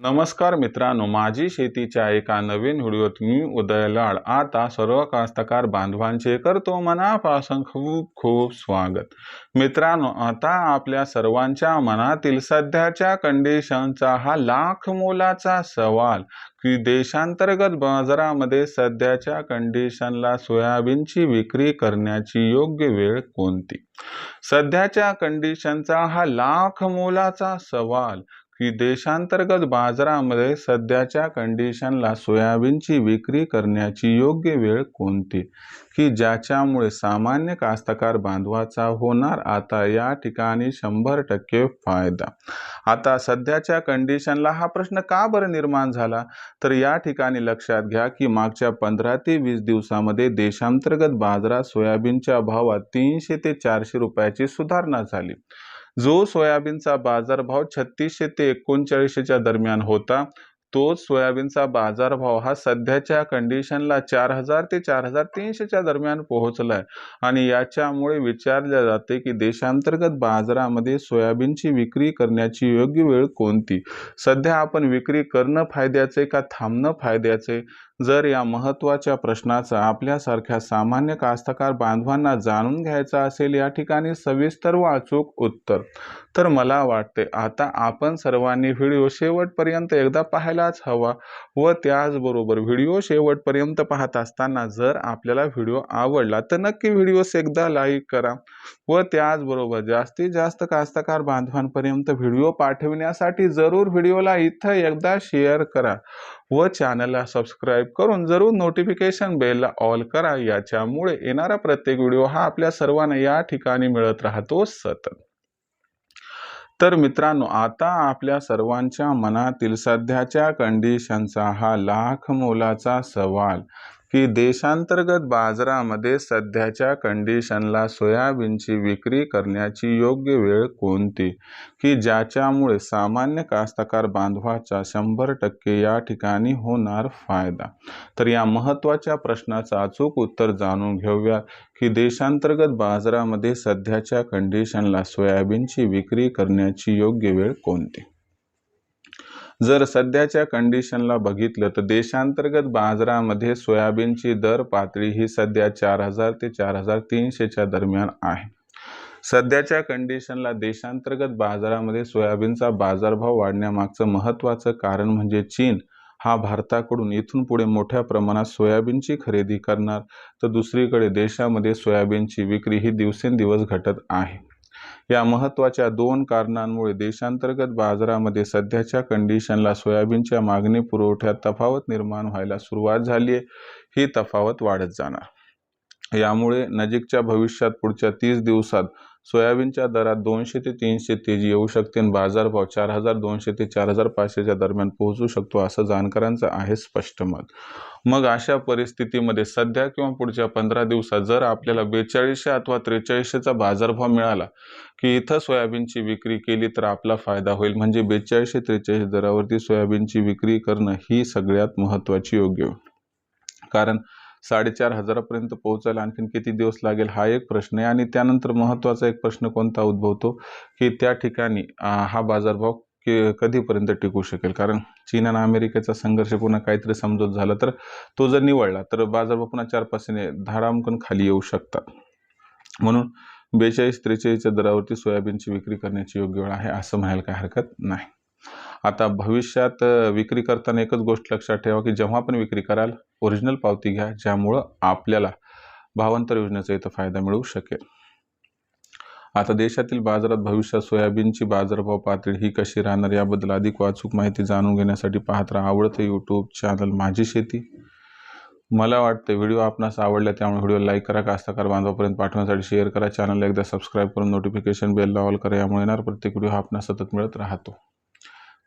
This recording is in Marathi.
नमस्कार मित्रांनो माझी शेतीच्या एका नवीन व्हिडिओत मी उदय लाड. आता सर्व कास्तकार बांधवांचे करतो मनापासून खूप खूप स्वागत. मित्रांनो आता आपल्या सर्वांच्या मनातील सध्याच्या कंडिशनचा हा लाख मोलाचा सवाल की देशांतर्गत बाजारामध्ये सध्याच्या कंडिशनला सोयाबीनची विक्री करण्याची योग्य वेळ कोणती? सध्याच्या कंडिशनचा हा लाख मोलाचा सवाल की देशांतर्गत बाजारामध्ये सध्याच्या कंडिशनला सोयाबीनची विक्री करण्याची योग्य वेळ कोणती? की ज्याच्यामुळे सामान्य कास्तकार बांधवाचा होणार आता या ठिकाणी शंभर टक्के फायदा? आता सध्याच्या कंडिशनला हा प्रश्न का बरं निर्माण झाला? तर या ठिकाणी लक्षात घ्या की मागच्या पंधरा ते वीस दिवसामध्ये देशांतर्गत बाजारात सोयाबीनच्या भावात तीनशे ते चारशे रुपयाची सुधारणा झाली. जो सोयाबीनचा बाजारभाव छत्तीसशे ते एकोणचाळीसशेच्या दरम्यान होता तोच सोयाबीनचा बाजारभाव हा सध्याच्या कंडिशनला चार हजार ते चार हजार तीनशेच्या दरम्यान पोहोचलाय. आणि याच्यामुळे विचारले जाते की देशांतर्गत बाजारामध्ये सोयाबीनची विक्री करण्याची योग्य वेळ कोणती? सध्या आपण विक्री करणं फायद्याचे का थांबणं फायद्याचे जर या महत्त्वाच्या प्रश्नाचा आपल्यासारख्या सामान्य कास्तकार बांधवांना जाणून घ्यायचा असेल या ठिकाणी सविस्तर व अचूक उत्तर. तर मला वाटते आता आपण सर्वांनी व्हिडिओ शेवटपर्यंत एकदा पाहायलाच हवा व त्याचबरोबर व्हिडिओ शेवटपर्यंत पाहत असताना जर आपल्याला व्हिडिओ आवडला तर नक्की व्हिडिओस एकदा लाईक करा व त्याचबरोबर जास्तीत जास्त कास्तकार बांधवांपर्यंत व्हिडिओ पाठविण्यासाठी जरूर व्हिडिओला इथं एकदा शेअर करा. व चॅनलला सबस्क्राईब करून जरूर नोटिफिकेशन बेलला ऑल करा. याच्यामुळे येणारा प्रत्येक व्हिडिओ हा आपल्या सर्वांना या ठिकाणी मिळत राहतो सतत. तर मित्रांनो आता आपल्या सर्वांच्या मनातील सध्याच्या कंडिशनचा हा लाख मोलाचा सवाल. की देशांतर्गत बाजारामध्ये सध्याच्या कंडिशनला सोयाबीनची विक्री करण्याची योग्य वेळ कोणती? की ज्याच्यामुळे सामान्य कास्तकार बांधवाचा शंभर टक्के या ठिकाणी होणार फायदा? तर या महत्त्वाच्या प्रश्नाचं अचूक उत्तर जाणून घेऊया की देशांतर्गत बाजारामध्ये सध्याच्या कंडिशनला सोयाबीनची विक्री करण्याची योग्य वेळ कोणती? जर सध्याच्या कंडिशनला बघितलं तर देशांतर्गत बाजारामध्ये सोयाबीनची दर पातळी ही सध्या चार हजार ते चार हजार तीनशेच्या दरम्यान आहे. सध्याच्या कंडिशनला देशांतर्गत बाजारामध्ये सोयाबीनचा बाजारभाव वाढण्यामागचं महत्त्वाचं कारण म्हणजे चीन. हा भारताकडून इथून पुढे मोठ्या प्रमाणात सोयाबीनची खरेदी करणार. तर दुसरीकडे देशामध्ये सोयाबीनची विक्री ही दिवसेंदिवस घटत आहे. या महत्त्वाच्या दोन कारणांमुळे देशांतर्गत बाजारामध्ये सध्याच्या कंडिशनला सोयाबीनच्या मागणी पुरवठ्यात तफावत निर्माण व्हायला सुरुवात झाली आहे. ही तफावत वाढत जाणार. यामुळे नजीकच्या भविष्यात पुढच्या तीस दिवसात सोयाबीनच्या दरात दोनशे ते तीनशे तेजी येऊ शकते आणि बाजारभाव चार हजार दोनशे ते चार हजार पाचशेच्या दरम्यान पोहोचू शकतो असं जाणकारांचं आहे स्पष्ट मत. मग अशा परिस्थितीमध्ये सध्या किंवा पुढच्या पंधरा दिवसात जर आपल्याला बेचाळीसशे अथवा त्रेचाळीसशेचा बाजारभाव मिळाला की इथं सोयाबीनची विक्री केली तर आपला फायदा होईल. म्हणजे बेचाळीसशे त्रेचाळीस दरावरती सोयाबीनची विक्री करणं ही सगळ्यात महत्त्वाची योग्य. कारण साडेचार हजारापर्यंत पोहोचायला आणखीन किती दिवस लागेल हा एक प्रश्न आहे. आणि त्यानंतर महत्त्वाचा एक प्रश्न कोणता उद्भवतो की त्या ठिकाणी हा बाजारभाव की कधीपर्यंत टिकू शकेल? कारण चीन आणि अमेरिकेचा संघर्ष पुन्हा काहीतरी समजोत झाला तर तो जर निवडला तर बाजारभाव पुन्हा चार पाचने धारामकन खाली येऊ शकतात. म्हणून बेचाळीस त्रेचाळीसच्या दरावरती सोयाबीनची विक्री करण्याची योग्य वेळ आहे असं म्हणायला काही हरकत नाही. आता भविष्यात विक्री करताना एकच गोष्ट लक्षात ठेवा की जेव्हा पण विक्री कराल ओरिजिनल पावती घ्या ज्यामुळं आपल्याला भावांतर योजनेचा इथं फायदा मिळू शकेल. आता देशातील बाजारात भविष्यात सोयाबीनची बाजारभाव पातळी ही कशी राहणार याबद्दल अधिक वाचूक माहिती जाणून घेण्यासाठी पाहत राहा आवडतं यूट्यूब चॅनल माझी शेती. मला वाटतं व्हिडिओ आपणास आवडला त्यामुळे व्हिडिओ लाईक करा कास्तकार बांधवापर्यंत पाठवण्यासाठी शेअर करा. चॅनलला एकदा सबस्क्राईब करून नोटिफिकेशन बेलला ऑल करा. यामुळे येणार प्रत्येक व्हिडिओ हा आपणास सतत मिळत राहतो.